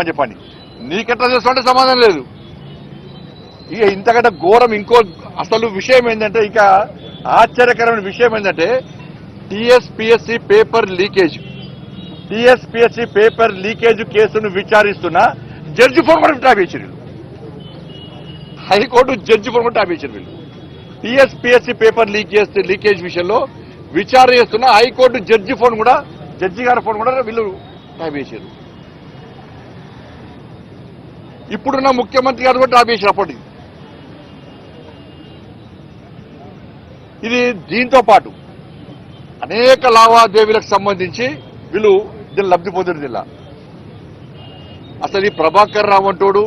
అని చెప్పండి. నీకెట్లా చేస్తుంటే సమాధానం లేదు. ఇక ఇంతకంటే ఘోరం ఇంకో అసలు విషయం ఏంటంటే ఇక ఆశ్చర్యకరమైన విషయం ఏంటంటే TSPSC paper leakage. TSPSC paper leakage కేసును విచారిస్తున్న జడ్జి ఫోన్ కూడా ట్యాప్ వీళ్ళు. హైకోర్టు జడ్జి ఫోన్ కూడా ట్యాప్ వీళ్ళు. టిఎస్పిఎస్సి పేపర్ లీక్ చేస్తే లీకేజ్ విషయంలో విచారణ చేస్తున్న హైకోర్టు జడ్జి ఫోన్ కూడా జడ్జి గారి ఫోన్ కూడా వీళ్ళు ట్యాప్ చేశారు ఇప్పుడున్న ముఖ్యమంత్రి గారు కూడా డ్రాప్ చేసిన అప్పటి ఇది దీంతో పాటు అనేక లావాదేవీలకు సంబంధించి వీళ్ళు దీన్ని లబ్ధి పొందిన జిల్లా. అసలు ఈ ప్రభాకర్ రావు అంటోడు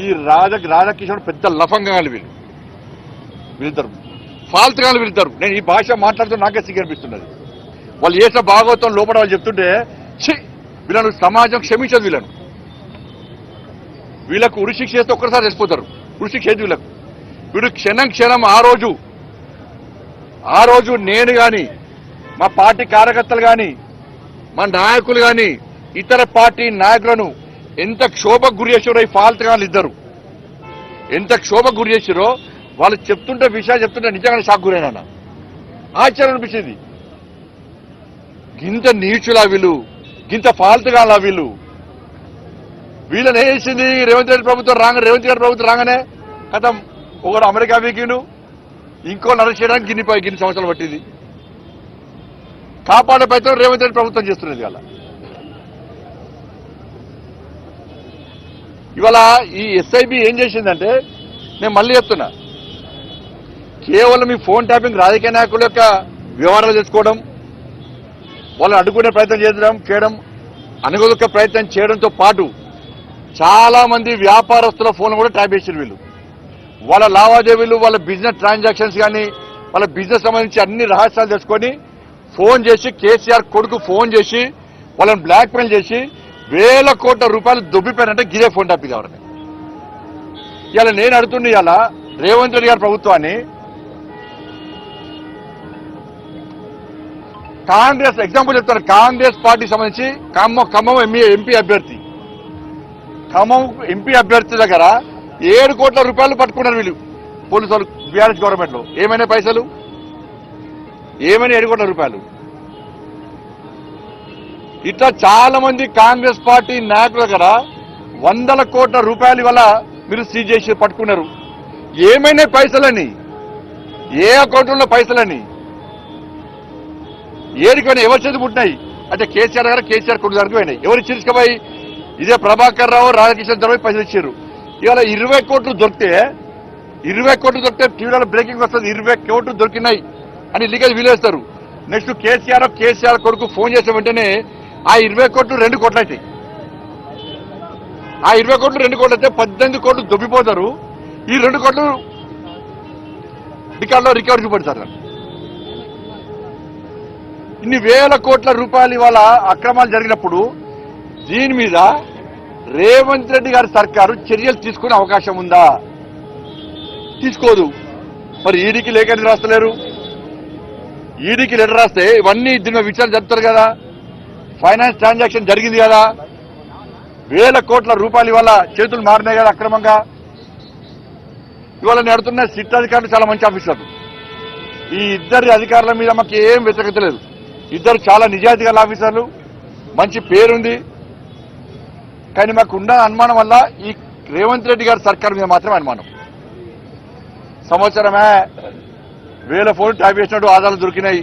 ఈ రాజ రాధాకిషోడు పెద్ద లఫంగాలు వీళ్ళు. వీళ్ళిద్దరు. ఫాల్తుగాలు వీళ్ళిద్దరు. నేను ఈ భాష మాట్లాడుతూ నాకే సిగ్గనిపిస్తున్నది వాళ్ళు చేసిన భాగవతం లోపల వాళ్ళు చెప్తుంటే ఛీ! వీళ్ళను సమాజం క్షమించదు వీళ్ళను. వీళ్ళకు ఉరిశిక్ష చేస్తే ఒక్కసారి చచ్చిపోతారు. ఉరిశిక్ష ఏది వీళ్ళకు? వీడు క్షణం క్షణం ఆ రోజు ఆ రోజు నేను కానీ మా పార్టీ కార్యకర్తలు కానీ మా నాయకులు కానీ ఇతర పార్టీ నాయకులను ఎంత క్షోభకు గురి చేసారో ఈ ఫాల్ట్ ఇద్దరు. ఎంత క్షోభకు గురి చేసారో వాళ్ళు చెప్తుంటే విషయాలు చెప్తుంటే నిజంగానే షాక్ గురైనా ఆశ్చర్యం అనిపించింది. గింత నీచులా వీళ్ళు గింత ఫాల్ట్ వీళ్ళు వీళ్ళని వేసింది రేవంత్ రెడ్డి ప్రభుత్వం రాగానే రేవంత్ రెడ్డి ప్రభుత్వం రాగానే కథం ఒకడు అమెరికా వీకిండు ఇంకో నరేష్ చేయడానికి గిన్ని గిన్ని సంవత్సరాలు పట్టింది. కాపాడే ప్రయత్నం రేవంత్ రెడ్డి ప్రభుత్వం చేస్తున్నది ఇవాళ. ఇవాళ ఈ ఎస్ఐబి ఏం చేసిందంటే నేను మళ్ళీ చెప్తున్నా కేవలం ఈ ఫోన్ ట్యాపింగ్ రాజకీయ నాయకుల యొక్క వ్యవహారాలు తెచ్చుకోవడం వాళ్ళని అడ్డుకునే ప్రయత్నం చేయడం చేయడం అనుగొలక ప్రయత్నం చేయడంతో పాటు చాలా మంది వ్యాపారస్తుల ఫోన్లు కూడా ట్యాప్ చేసారు వీళ్ళు. వాళ్ళ లావాదేవీలు వాళ్ళ బిజినెస్ ట్రాన్సాక్షన్స్ కానీ వాళ్ళ బిజినెస్ సంబంధించి అన్ని రహస్యాలు తెలుసుకొని ఫోన్ చేసి కేసీఆర్ కొడుకు ఫోన్ చేసి వాళ్ళని బ్లాక్మెయిల్ చేసి వేల కోట్ల రూపాయలు దొబ్బిపోయారంటే గిరే ఫోన్ టాపిక్ ఎవరిని ఇలా నేను అడుగుతుండే ఇలా రేవంత్ రెడ్డి గారి ప్రభుత్వాన్ని కాంగ్రెస్ ఎగ్జాంపుల్ చెప్తారు కాంగ్రెస్ పార్టీ సంబంధించి ఖమ్మం ఖమ్మం ఎంపీ ఎంపీ అభ్యర్థి. ఖమ్మం ఎంపీ అభ్యర్థి దగ్గర ఏడు కోట్ల రూపాయలు పట్టుకున్నారు వీళ్ళు. పోలీసు వాళ్ళు బీఆర్ఎస్ గవర్నమెంట్లో ఏమైనా పైసలు? ఏమైనా ఏడు కోట్ల రూపాయలు? ఇట్లా చాలా మంది కాంగ్రెస్ పార్టీ నాయకుల దగ్గర వందల కోట్ల రూపాయలు వల్ల మీరు సీజ్ చేసి పట్టుకున్నారు. ఏమైనా పైసలని? ఏ అకౌంట్లో పైసలని? ఏడికైనా ఎవరి చేతి పుట్టినాయి? అంటే కేసీఆర్ గారు కేసీఆర్ కొడుకు దానికి పోయినాయి. ఎవరు చిరుసుకపోయి ఇదే ప్రభాకర్ రావు రాధాకృష్ణ దగ్గర పైసలు ఇచ్చారు. ఇవాళ ఇరవై కోట్లు దొరికితే ఇరవై కోట్లు దొరికితే టీవీలో బ్రేకింగ్ వస్తుంది ఇరవై కోట్లు దొరికినాయి అని లీకేజ్ వీలేస్తారు. నెక్స్ట్ కేసీఆర్ కేసీఆర్ కొడుకు ఫోన్ చేసిన వెంటనే ఆ ఇరవై కోట్లు రెండు కోట్లు అవుతాయి. ఆ ఇరవై కోట్లు రెండు కోట్లు అయితే పద్దెనిమిది కోట్లు దొబ్బిపోతారు. ఈ రెండు కోట్లు రికార్డులో రికవర్ చూపెడతారు ఇన్ని వేల కోట్ల రూపాయలు ఇవాళ అక్రమాలు జరిగినప్పుడు దీని మీద రేవంత్ రెడ్డి గారి సర్కారు చర్యలు తీసుకునే అవకాశం ఉందా? తీసుకోదు. మరి ఈడీకి లేఖ రాస్తలేరు? ఈడీకి లెటర్ రాస్తే ఇవన్నీ దీని విచారణ జరుపుతారు కదా. ఫైనాన్స్ ట్రాన్సాక్షన్ జరిగింది కదా. వేల కోట్ల రూపాయలు ఇవాళ చేతులు మారినాయి కదా అక్రమంగా. ఇవాళ నడుతున్న సిట్ అధికారులు చాలా మంచి ఆఫీసర్లు ఈ ఇద్దరి అధికారుల మీద మాకు ఏం వ్యతిరేకత లేదు. ఇద్దరు చాలా నిజాయితీ గల ఆఫీసర్లు. మంచి పేరుంది. కానీ మాకు ఉన్న అనుమానం వల్ల ఈ రేవంత్ రెడ్డి గారి సర్కార్ మీద మాత్రమే అనుమానం. సంవత్సరమే వేల ఫోన్ ట్యాప్ చేసినట్టు ఆధారాలు దొరికినాయి.